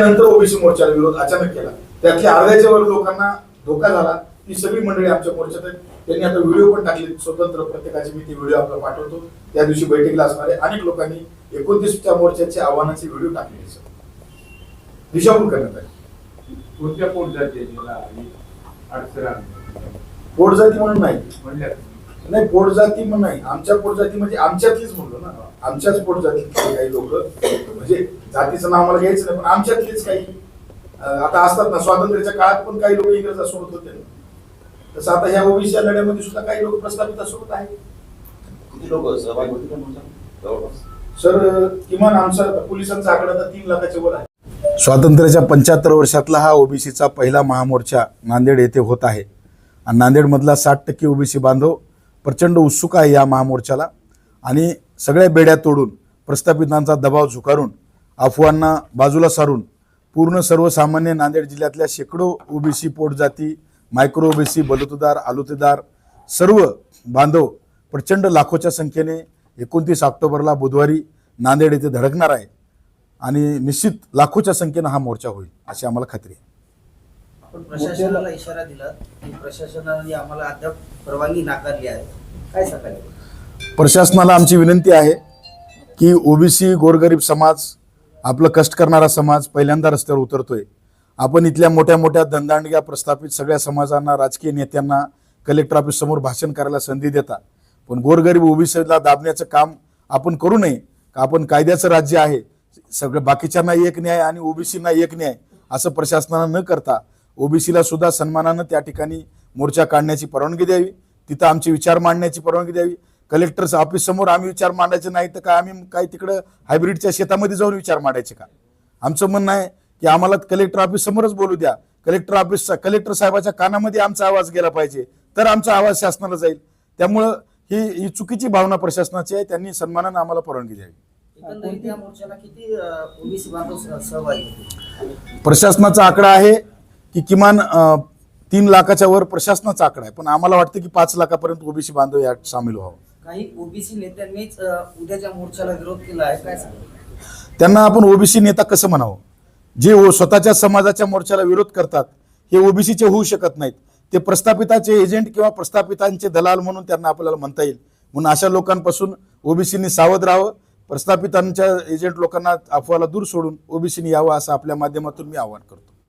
OBC मोर्चाला विरोध अचानक केला. त्यातल्या अर्ध्याच्या वर लोकांना धोका झाला. ती सगळी मंडळी आमच्या मोर्चात आहेत. त्यांनी आता व्हिडिओ पण टाकले. स्वतंत्र प्रत्येकाचे मी ते व्हिडिओ आपला पाठवतो. त्या दिवशी बैठकीला असणारे अनेक लोकांनी एकोणतीसच्या मोर्चाचे आव्हानाचे व्हिडिओ टाकले दिशाभूल करण्यात आली. कोणत्या पोट अडचण आली. पोटजाती म्हणून नाही. म्हणल्या नाही पोटजाती म्हणून नाही. आमच्या पोटजाती म्हणजे आमच्यातलीच म्हणलो ना. आमच्याच पोटजातीतले काही लोक. म्हणजे जातीचं नाव मला घ्यायचं नाही पण आमच्यातलीच काही. आता असतात ना स्वातंत्र्याच्या काळात पण काही लोक इंग्रजासोबत होते. ना तसं आता ह्या ओबीसी लढ्यामध्ये सुद्धा काही लोक प्रस्थापितासोबत आहेत किती लोक सहभागी होते का तुमच्या? जवळपास? सर किमान आमचा पोलिसांचा आकडा तर तीन लाखाच्या वर आहे. स्वातंत्र्याच्या पंच्याहत्तर वर्षातला हा ओबीसीचा पहिला महामोर्चा नांदेड येथे होत आहे. आणि नांदेडमधला साठ टक्के ओबीसी बांधव प्रचंड उत्सुक आहे या महामोर्चाला. आणि सगळ्या बेड्या तोडून प्रस्थापितांचा दबाव झुकारून अफवांना बाजूला सारून पूर्ण सर्वसामान्य नांदेड जिल्ह्यातल्या शेकडो ओबीसी पोटजाती मायक्रो ओबीसी बलुतेदार आलुतेदार सर्व बांधव प्रचंड लाखोच्या संख्येने एकोणतीस ऑक्टोबरला बुधवारी नांदेड येथे धडकणार आहे. आणि निश्चित लाखोच्या संख्येनं हा मोर्चा होईल अशी आम्हाला खात्री आहे. आपण प्रशासनाला इशारा दिला की प्रशासनाने आम्हाला अद्याप परवानगी नाकारली आहे. काय सांगायला प्रशासनाला आमची विनंती आहे की ओबीसी गोरगरीब समाज आपलं कष्ट करणारा समाज पहिल्यांदा रस्त्यावर उतरतोय. आपण इथल्या मोठ्या मोठ्या दंदांडग्या प्रस्थापित सगळ्या समाजांना राजकीय नेत्यांना कलेक्टर ऑफिस समोर भाषण करायला संधी देता. पण गोरगरीब ओबीसीला दाबण्याचं काम आपण करू नये. का आपण कायद्याचं राज्य आहे. सगळं बाकीच्यांना एक न्याय आणि ओबीसींना एक न्याय असं प्रशासनानं न करता ओबीसीला सुद्धा सन्मानानं त्या ठिकाणी मोर्चा काढण्याची परवानगी द्यावी. तिथं आमचे विचार मांडण्याची परवानगी द्यावी. कलेक्टर ऑफिस समोर आम्ही विचार मांडायचे नाही तर काय आम्ही काय तिकडं हायब्रिडच्या शेतामध्ये जाऊन विचार मांडायचे का? आमचं म्हणणं आहे की आम्हाला कलेक्टर ऑफिस समोरच बोलू द्या. कलेक्टर ऑफिस कलेक्टर साहेबाच्या कानामध्ये आमचा आवाज गेला पाहिजे. तर आमचा आवाज शासनाला जाईल. त्यामुळं ही ही चुकीची भावना प्रशासनाची आहे. त्यांनी सन्मानानं आम्हाला परवानगी द्यावी. किती प्रशासनाचा आकडा आहे. की किमान तीन लाखाच्या वर प्रशासनाचा आकडा आहे. पण आम्हाला वाटतं की पाच लाखापर्यंत ओबीसी बांधव यात सामील व्हावं. काही ओबीसी नेत्यांनीच उद्याच्या मोर्चाला विरोध केला आहे काय त्यांना आपण ओबीसी नेता कसं म्हणावं? जे स्वतःच्या समाजाच्या मोर्चाला विरोध करतात हे ओबीसीचे होऊ शकत नाहीत. ते प्रस्थापिताचे एजंट किंवा प्रस्थापितांचे दलाल म्हणून त्यांना आपल्याला म्हणता येईल. म्हणून अशा लोकांपासून ओबीसीनी सावध राहावं प्रस्थापितांच्या एजंट लोकांना अफवाला दूर सोडून ओबीसीनी यावं असं आपल्या माध्यमातून मी आवाहन करतो.